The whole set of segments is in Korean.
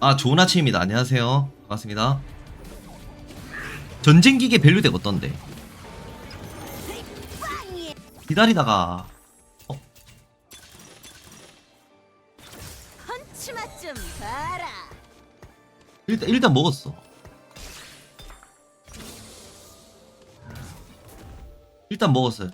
아 좋은 아침입니다. 안녕하세요. 반갑습니다. 전쟁기계 밸류덱 어떤데? 기다리다가 어. 일단 일단 먹었어. 일단 먹었어요.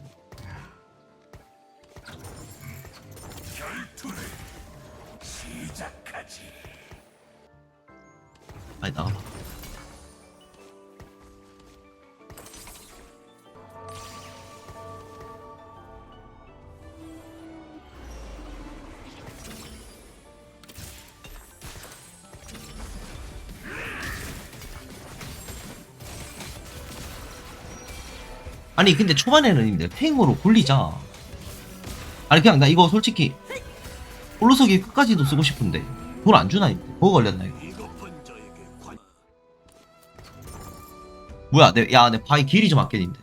아니 나가봐. 아니 근데 초반에는 이제 탱으로 굴리자. 아니 그냥 나 이거 솔직히 홀로서기 끝까지도 쓰고 싶은데 돈 안 주나 이거? 버거 걸렸나 이거? 뭐야 내 야 내 바위 길이 좀 아껴진데.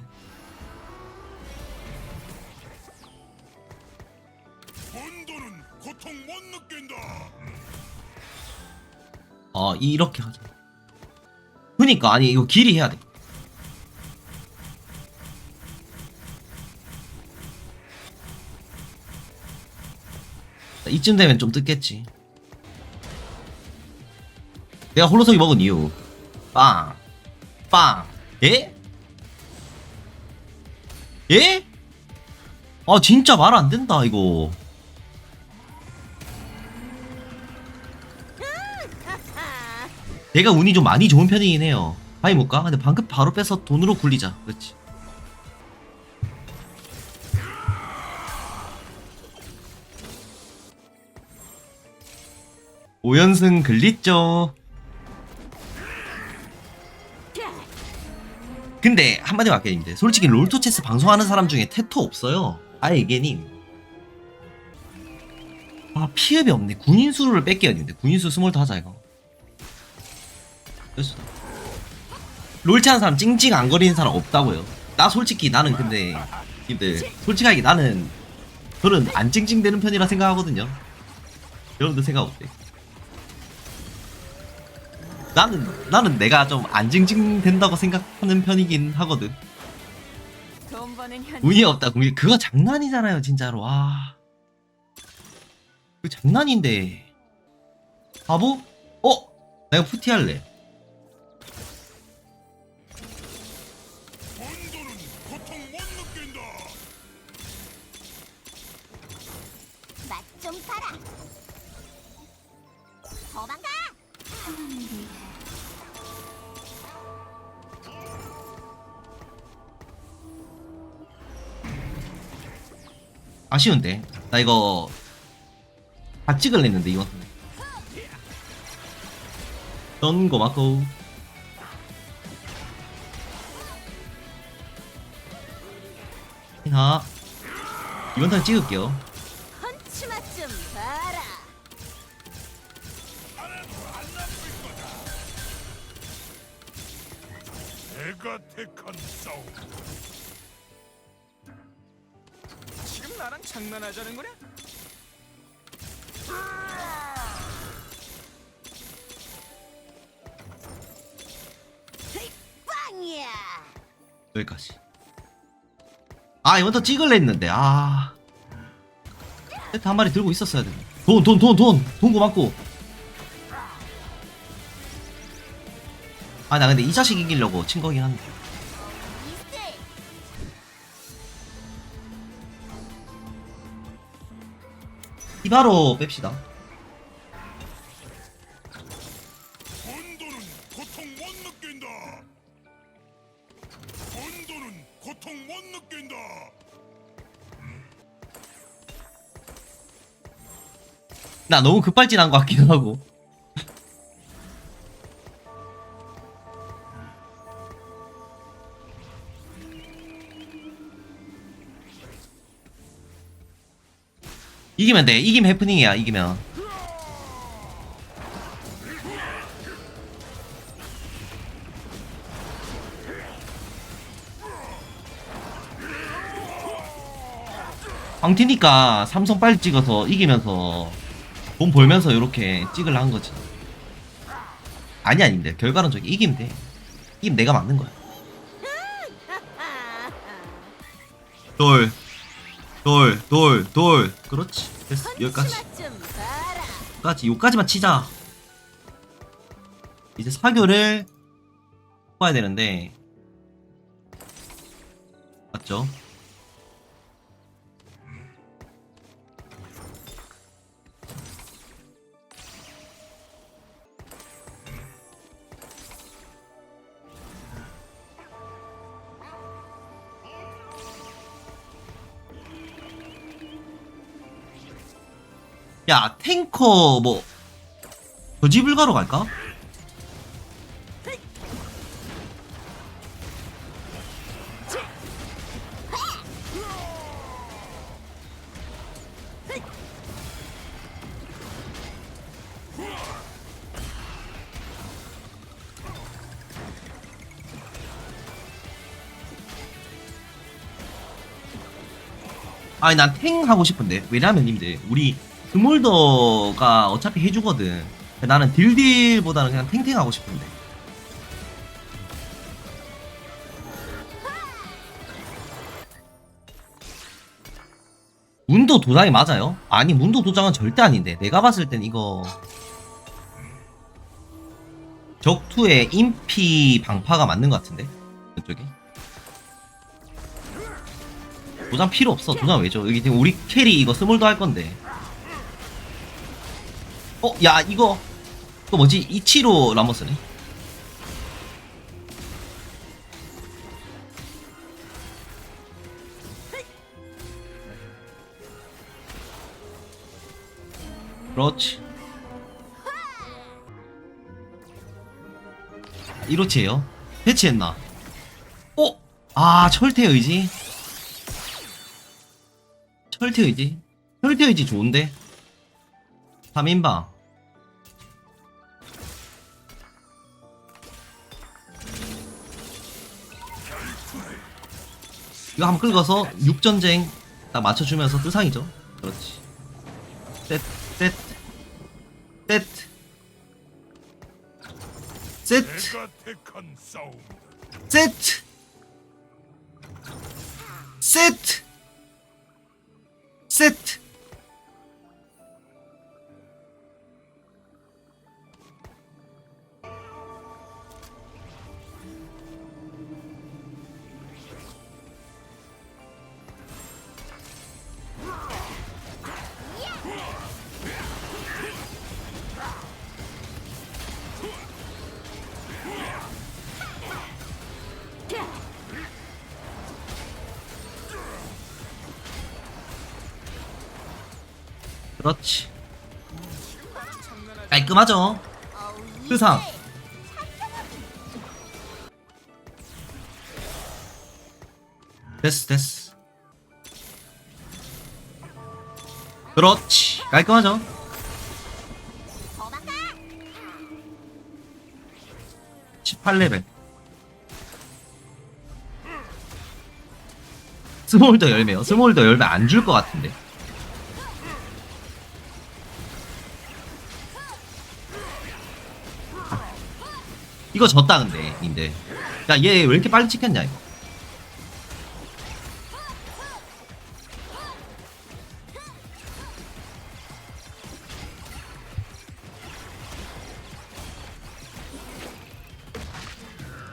어 이렇게 하자. 그니까 아니 이거 길이 해야 돼. 이쯤 되면 좀 뜯겠지. 내가 홀로서기 먹은 이유. 빵. 빵. 예? 예? 아 진짜 말 안 된다 이거. 내가 운이 좀 많이 좋은 편이긴 해요. 아니 못가? 근데 방금 바로 빼서 돈으로 굴리자. 그렇지. 오연승 글리죠. 근데 한마디 맞겠는데 솔직히 롤토체스 방송하는 사람 중에 테토 없어요. 아예 이게님. 아 피흡이 없네. 군인 수를 뺏겨야 되는데 군인 수 스몰 하자 이거. 됐어. 롤치 하는 사람 찡찡 안 거리는 사람 없다고요. 나 솔직히 나는 근데 님들 솔직하게 나는 저는 안 찡찡대는 편이라 생각하거든요. 여러분들 생각 어때? 나는 나는 내가 좀안 찡찡된다고 생각하는 편이긴 하거든. 돈 버는 현. 운이 없다. 공이 그거 장난이잖아요, 진짜로. 와. 그 장난인데. 바보? 어? 내가 푸티 할래. 아쉬운데. 나 이거 다 찍을래 했는데 이거. 전 고맙고. 하 이번 턴 찍을게요. 내가 택한 싸움. 장난하자는 거냐? 빵이야. 여기까지. 아 이번 턴 찍을래 했는데 아. 세트 한 마리 들고 있었어야 돼. 돈 돈 돈 돈 돈 고맙고. 아 나 근데 이 자식 이기려고 친 거긴 한데. 이바로 뺍시다. 나 너무 급발진한 것 같기도 하고. 이기면 돼. 이기면 해프닝이야. 이기면. 광티니까 삼성 빨리 찍어서 이기면서 돈 벌면서 이렇게 찍으려 한 거지. 아니 아닌데 저기 이기면 돼 이기면 내가 막는 거야 돌 돌, 돌, 돌. 그렇지. 됐어. 여기까지. 여기까지. 여기까지만 치자. 이제 사교를 뽑아야 되는데. 맞죠? 야, 탱커 뭐 저지 불가로 갈까? 아니 난 탱 하고 싶은데 왜냐면 님들 우리 스몰더가 어차피 해주거든 나는 딜딜보다는 그냥 탱탱 하고 싶은데 문도 도장이 맞아요? 아니 문도 도장은 절대 아닌데 내가 봤을 땐 이거 적투의 인피 방파가 맞는 것 같은데 이쪽에 도장 필요 없어. 도장 왜죠? 여기 지금 우리 캐리 이거 스몰도 할 건데. 어, 야, 이거. 또 뭐지? 이치로 라모스네. 그렇지. 이로치예요 배치했나? 어? 아, 철퇴 의지? 철퇴 의지? 철퇴 의지 좋은데? 3인방. 이거 한번 긁어서 6전쟁 딱 맞춰주면서 뜨상이죠. 그렇지. 셋, 셋, 셋, 세트, 내가 그렇지. 깔끔하죠? 세상. 됐어, 됐어. 그렇지. 깔끔하죠? 도망가. 18레벨. 스몰더 열매요. 스몰더 열매 안 줄 것 같은데. 이거 졌다 근데 님들. 야얘 왜 이렇게 빨리 찍혔냐 이거.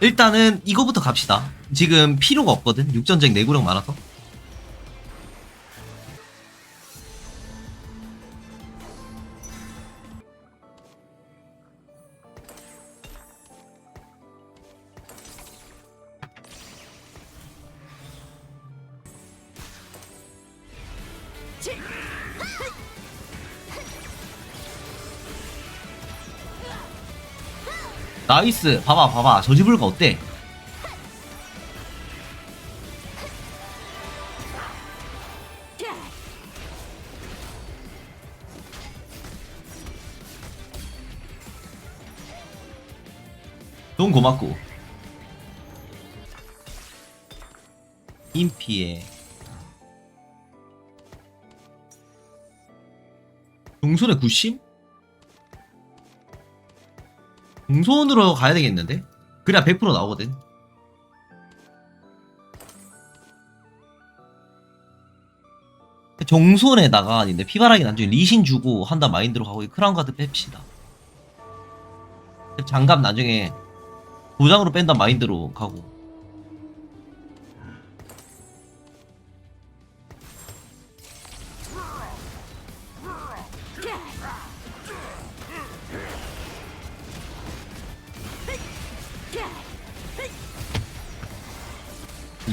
일단은 이거부터 갑시다. 지금 필요가 없거든. 육전쟁 내구력 많아서. 나이스. 봐봐, 봐봐. 저지불가 어때? 너무 고맙고. 인피에. 용손의 구심? 중손으로 가야 되겠는데? 그래야 100% 나오거든. 정손에다가 아닌데 피바라기 나중에 리신 주고 한다 마인드로 가고 이 크라운 카드 뺍시다. 장갑 나중에 도장으로 뺀다 마인드로 가고.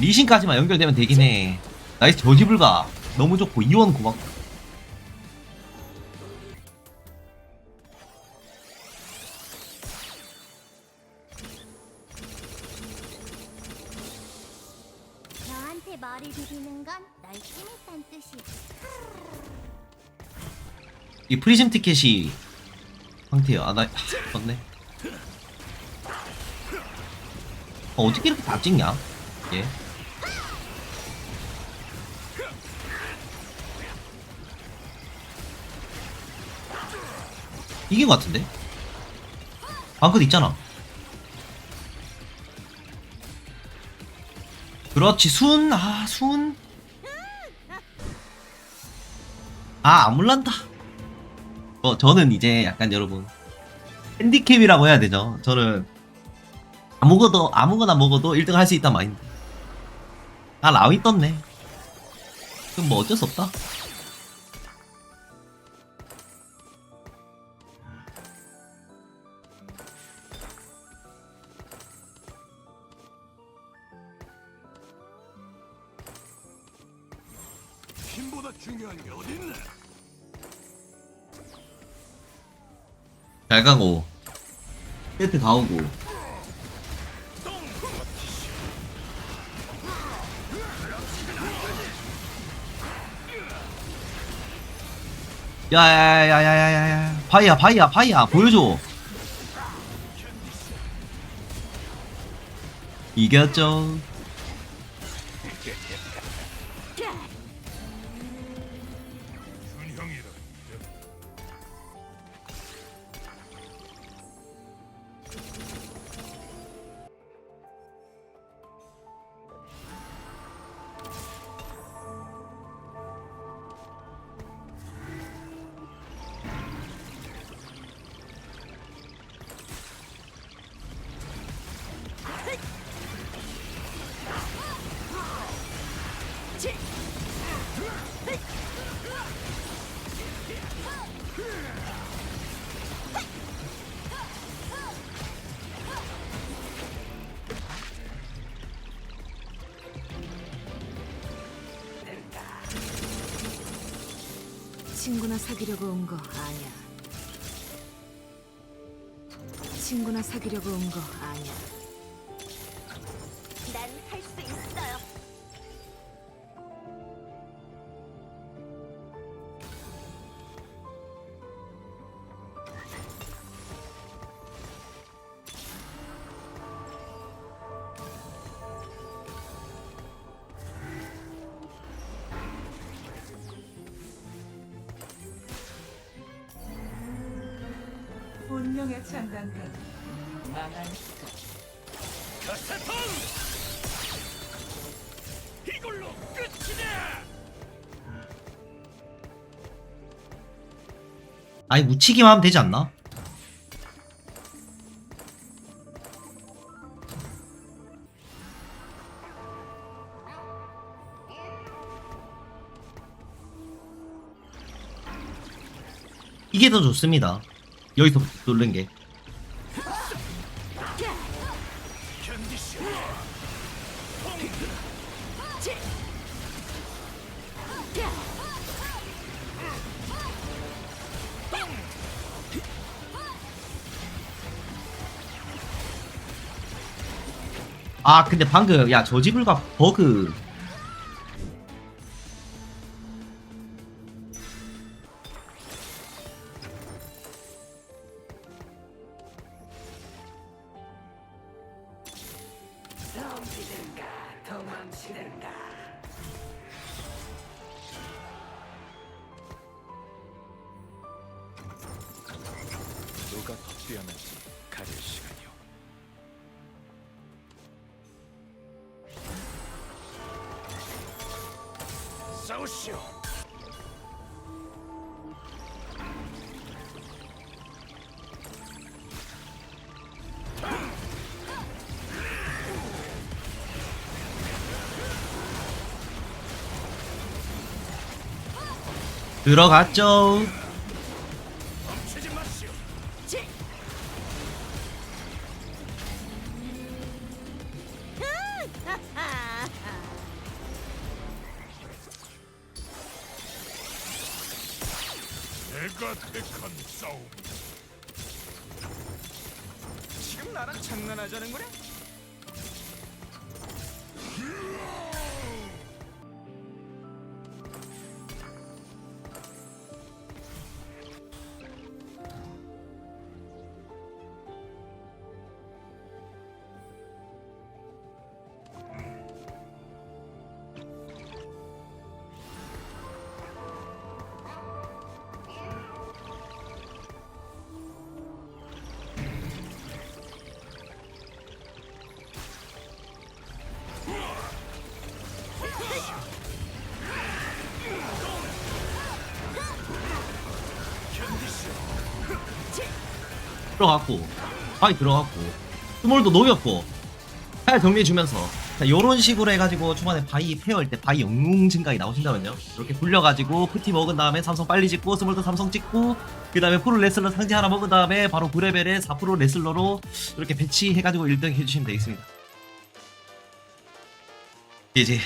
리신까지만 연결되면 되긴 해. 나이스 저지불가 너무 좋고 이원 고맙고. 너한테 머리 비비는 건널 찜했단 뜻이지. 이 프리즘 티켓이 황태요. 아, 나, 맞네. 어, 어떻게 이렇게 다 찍냐? 예. 이긴 것 같은데? 방끝 있잖아. 그렇지, 순, 아, 순. 아, 안 물란다. 어, 저는 이제 약간 여러분 핸디캡이라고 해야 되죠. 저는 아무거도 아무거나 먹어도 1등 할 수 있단 마인드. 아 라위 떴네. 그럼 뭐 어쩔 수 없다. 힘보다 중요한 게 어딨나? 잘 가고. 세트 가오고. 야야야야야야야. 파이야 파이야 파이야. 보여줘. 이겼죠 친구나 사귀려고 온 거 아니야. 친구나 사귀려고 온 거 아니야. 운명의 장단감 망할 수 가세통! 이걸로 끝이다! 아니 묻히기만 하면 되지 않나? 이게 더 좋습니다. 여기서 누른 게. 아 근데 방금 야 저지불가 버그 누가 더 뛰어난지 가질 시간이요. 싸우시오. 들어갔죠. 내가 택한 싸움. 지금 나랑 장난하자는 거냐? 들어갔고 바위 들어갔고 스몰도 녹였고 팔 정리해주면서. 자, 요런 식으로 해가지고 초반에 바위 페어일 때 바위 영웅 증가이 나오신다면요? 이렇게 굴려가지고 푸티 먹은 다음에 삼성 빨리 찍고 스몰도 삼성 찍고 그 다음에 프로 레슬러 상지 하나 먹은 다음에 바로 9레벨에 4% 레슬러로 이렇게 배치해가지고 1등 해주시면 되겠습니다. 이제